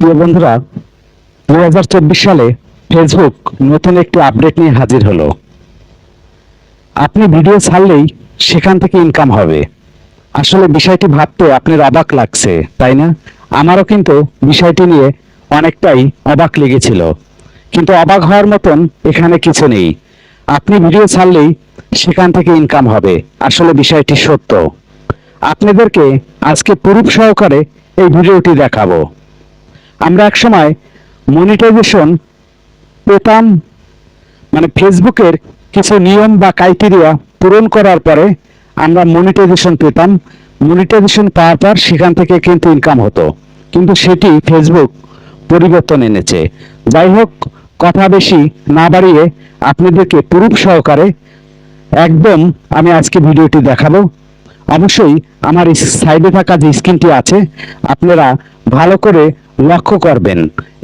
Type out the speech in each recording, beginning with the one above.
প্রিয় বন্ধুরা দুই হাজার চব্বিশ সালে ফেসবুক নতুন একটি আপডেট নিয়ে হাজির হলো। আপনি ভিডিও ছাড়লেই সেখান থেকে ইনকাম হবে। আসলে বিষয়টি ভাবতে আপনার অবাক লাগছে, তাই না? আমারও কিন্তু বিষয়টি নিয়ে অনেকটাই অবাক লেগেছিল। কিন্তু অবাক হওয়ার মতন এখানে কিছু নেই। আপনি ভিডিও ছাড়লেই সেখান থেকে ইনকাম হবে, আসলে বিষয়টি সত্য। আপনাদেরকে আজকে প্রুফ সহকারে এই ভিডিওটি দেখাবো। আমরা একসময় মনিটাইজেশন পেতাম মানে ফেসবুকের কিছু নিয়ম বা ক্রাইটেরিয়া পূরণ করার পরে আমরা মনিটাইজেশন পেতাম। মনিটাইজেশন পাওয়ার পর সেখান থেকে কিন্তু ইনকাম হতো। কিন্তু সেটি ফেসবুক পরিবর্তন এনেছে। যাই হোক, কথা বেশি না বাড়িয়ে আপনাদেরকে প্রুফ সহকারে একদম আমি আজকে ভিডিওটি দেখাবো। অবশ্যই আমার এই সাইডে থাকা যে স্ক্রিনটি আছে, আপনারা ভালো করে লক্ষ্য করবেন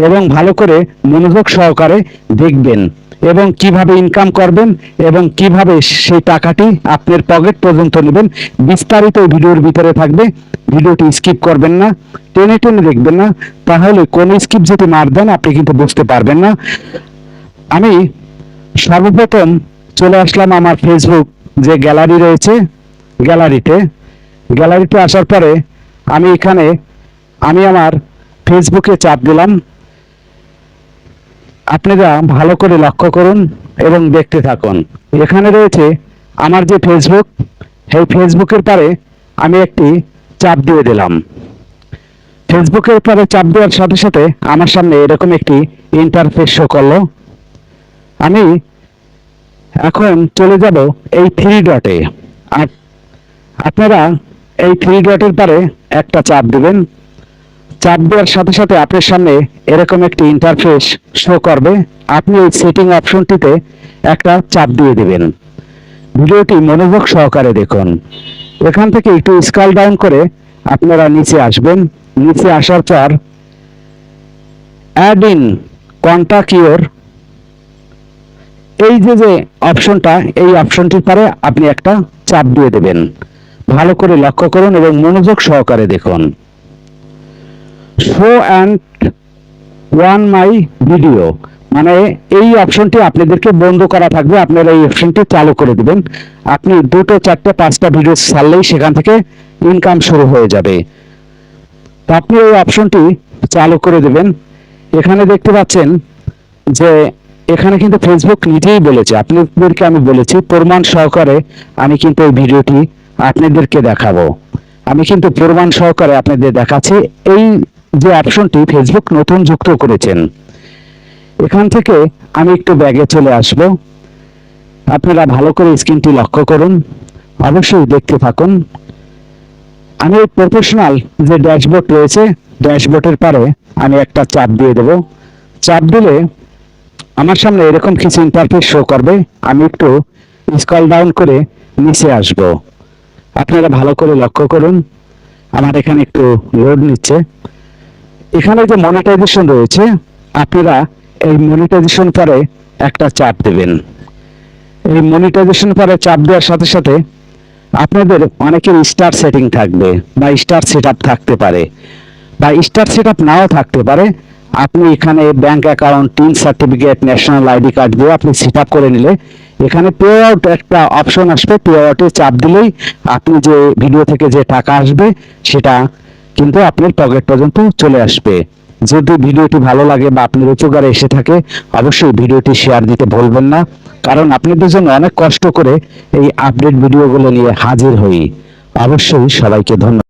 এবং ভালো করে মনোযোগ সহকারে দেখবেন এবং কীভাবে ইনকাম করবেন এবং কীভাবে সেই টাকাটি আপনার পকেট পর্যন্ত নেবেন, বিস্তারিত ভিডিওর ভিতরে থাকবে। ভিডিওটি স্কিপ করবেন না, টেনে টেনে দেখবেন না, তাহলে কোন স্কিপ যদি মার দেন, আপনি কিন্তু বুঝতে পারবেন না। আমি সর্বপ্রথম চলে আসলাম আমার ফেসবুক যে গ্যালারি রয়েছে গ্যালারিতে। গ্যালারিতে আসার পরে আমি এখানে, আমি আমার ফেসবুকে চাপ দিলাম। আপনারা ভালো করে লক্ষ্য করুন এবং দেখতে থাকুন। এখানে রয়েছে আমার যে ফেসবুক সেই ফেসবুকের পারে আমি একটি চাপ দিয়ে দিলাম। ফেসবুকের পরে চাপ দেওয়ার সাথে সাথে আমার সামনে এরকম একটি ইন্টারফেস শো করল। আমি এখন চলে যাব এই থ্রি ডটে আর আপনারা এই থ্রি ডটের পারে একটা চাপ দেবেন। চাপ দেওয়ার সাথে সাথে আপনার সামনে এরকম একটি ইন্টারফেস শো করবে। আপনি এই সেটিং অপশনটিতে একটা চাপ দিয়ে দেবেন। ভিডিওটি মনোযোগ সহকারে দেখুন। এখান থেকে একটু স্কাল ডাউন করে আপনারা নিচে আসবেন। নিচে আসার পর অ্যাড ইন কন্টাক্ট ইউর এই যে যে অপশনটা এই অপশনটির পরে আপনি একটা চাপ দিয়ে দেবেন। ভালো করে লক্ষ্য করুন এবং মনোযোগ সহকারে দেখুন। Show and one my video মানে এই অপশনটি আপনাদেরকে বন্ধ করা থাকবে। আপনারা এই অপশনটি চালু করে দিবেন। আপনি দুটো, চারটে, পাঁচটা ভিডিও ছাড়লেই সেখান থেকে ইনকাম শুরু হয়ে যাবে। তো আপনি এই অপশনটি চালু করে দেবেন। এখানে দেখতে পাচ্ছেন যে এখানে কিন্তু ফেসবুক নিজেই বলেছে। আপনাদেরকে আমি বলেছি, প্রমাণ সহকারে আমি কিন্তু এই ভিডিওটি আপনাদেরকে দেখাবো। আমি কিন্তু প্রমাণ সহকারে আপনাদের দেখাচ্ছি। এই যে অপশনটি ফেসবুক নতুন যুক্ত করেছেন, এখান থেকে আমি একটু ব্যাগে চলে আসব। আপনারা ভালো করে স্ক্রিনটি লক্ষ্য করুন, অবশ্যই দেখতে থাকুন। আমি প্রফেশনাল যে ড্যাশবোর্ড রয়েছে, ড্যাশবোর্ডের পারে আমি একটা চাপ দিয়ে দেব। চাপ দিলে আমার সামনে এরকম কিছু ইন্টারফেস শো করবে। আমি একটু স্কল ডাউন করে নিচে আসব। আপনারা ভালো করে লক্ষ্য করুন। আমার এখানে একটু লোড নিচ্ছে। এখানে যে মনিটাইজেশন রয়েছে, আপনারা এই মনিটাইজেশন পরে একটা চাপ দেবেন। এই মনিটাইজেশন পরে চাপ দেওয়ার সাথে সাথে আপনাদের অনেকের স্টার সেটিং থাকবে বা স্টার সেট থাকতে পারে বা স্টার সেট নাও থাকতে পারে। আপনি এখানে bank account TIN certificate national ID card দিয়ে আপনি সেট করে নিলে এখানে পে আউট একটা অপশন আসবে। পে আউটে চাপ দিলেই আপনি যে ভিডিও থেকে যে টাকা আসবে সেটা কিন্তু আপনার পকেট পর্যন্ত চলে আসবে। যদি ভিডিওটি ভালো লাগে বা আপনার উপকারে এসে থাকে, অবশ্যই ভিডিওটি শেয়ার দিতে ভুলবেন না। কারণ আপনাদের জন্য অনেক কষ্ট করে এই আপডেট ভিডিওগুলো নিয়ে হাজির হই। অবশ্যই সবাইকে ধন্যবাদ।